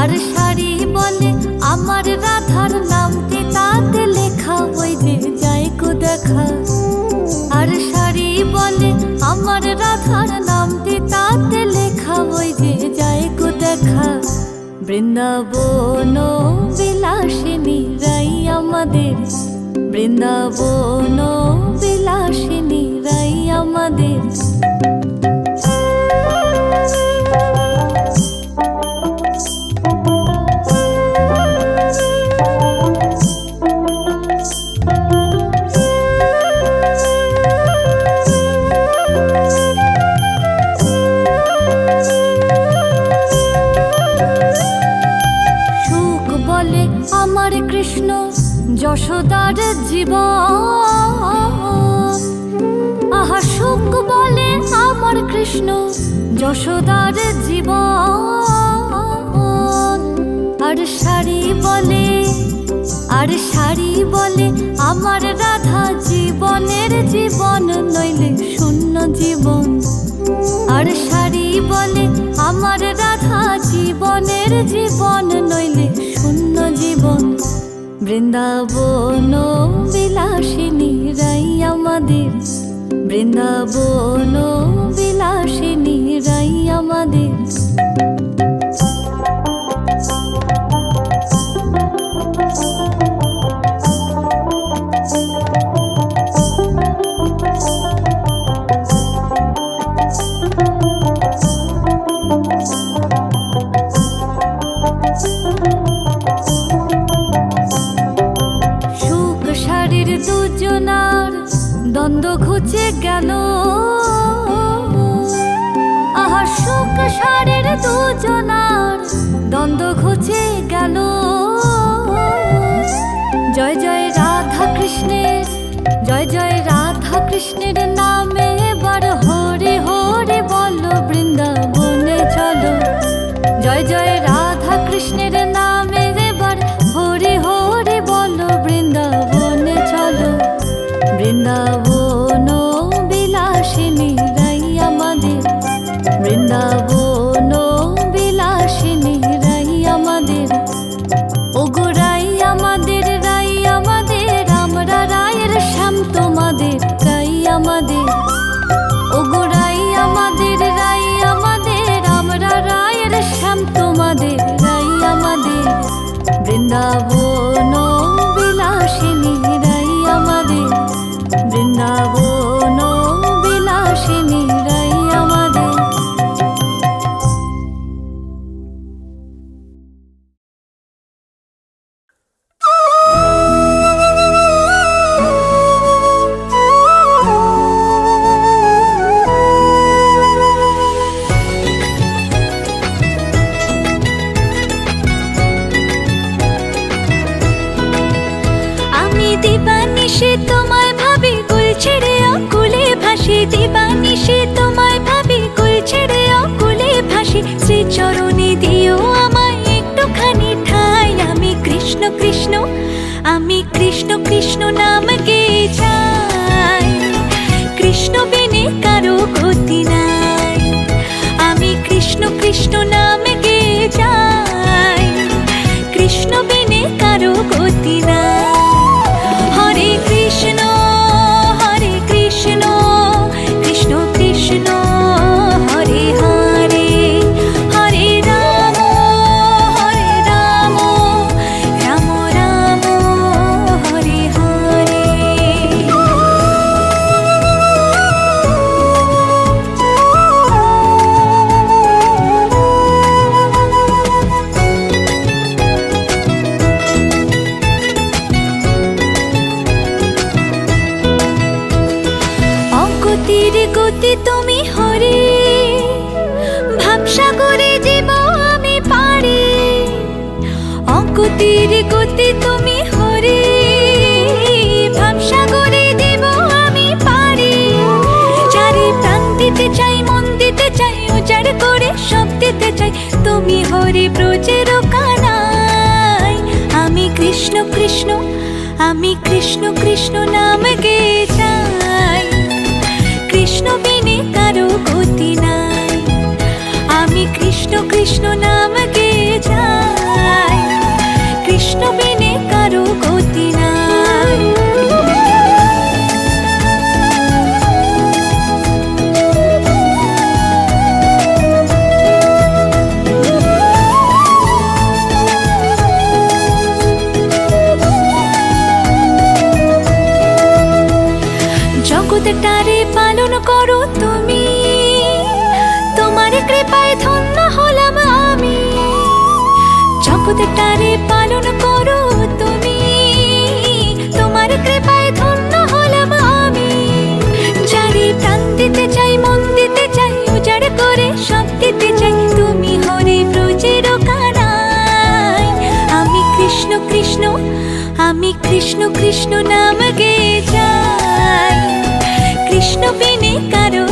আর শাড়ি বলে আমার রাধার নামটি, তাতে লেখা ওই যে যাই কো দেখা। আর শাড়ি বলে আমার রাধার নামটি, তাতে লেখা ওই যে যায় গো দেখা। বৃন্দাবন বিলাসিনী রাই আমাদের, বৃন্দাবন বিলাসিনী কৃষ্ণ যশোদার জীবন। আহা, সুখ বলে আমার কৃষ্ণ যশোদার জীবন। আর শাড়ি বলে, আর শাড়ি বলে আমার রাধা জীবনের জীবন নইলে জীবন। আর শাড়ি বলে আমার রাধা জীবনের জীবন, নইলে শূন্য জীবন। বৃন্দাবন বিলাসিনী রাই আমাদের। বৃন্দাবন বিলাসিনী রাই আমাদের। গেল। আহা সুখ শাড়ির দুজনার দ্বন্দ্ব ঘুচে গেল। জয় জয় রাধা কৃষ্ণের, জয় জয় রাধা কৃষ্ণের কৃষ্ণ কৃষ্ণ না দিতে তুমি হরি। ভাবসাগরে দেব আমি পারি। চারি প্রাণ দিতে চাই, মন দিতে চাই উজাড় করে সব দিতে চাই, তুমি হরি ব্রজের কানাই আমি কৃষ্ণ কৃষ্ণ, আমি কৃষ্ণ কৃষ্ণ নাম গে চাই। কৃষ্ণ বিনে কারও গতি নাই। আমি কৃষ্ণ কৃষ্ণ নাম গে যাই কৃষ্ণ বিনে কারও গতি নাই। পালন করো তুমি। তোমার কৃপায় ধন্য হলাম আমি। জগৎটারে পালন কৃষ্ণ কৃষ্ণ নাম গে যায়। কৃষ্ণ বিনে কারও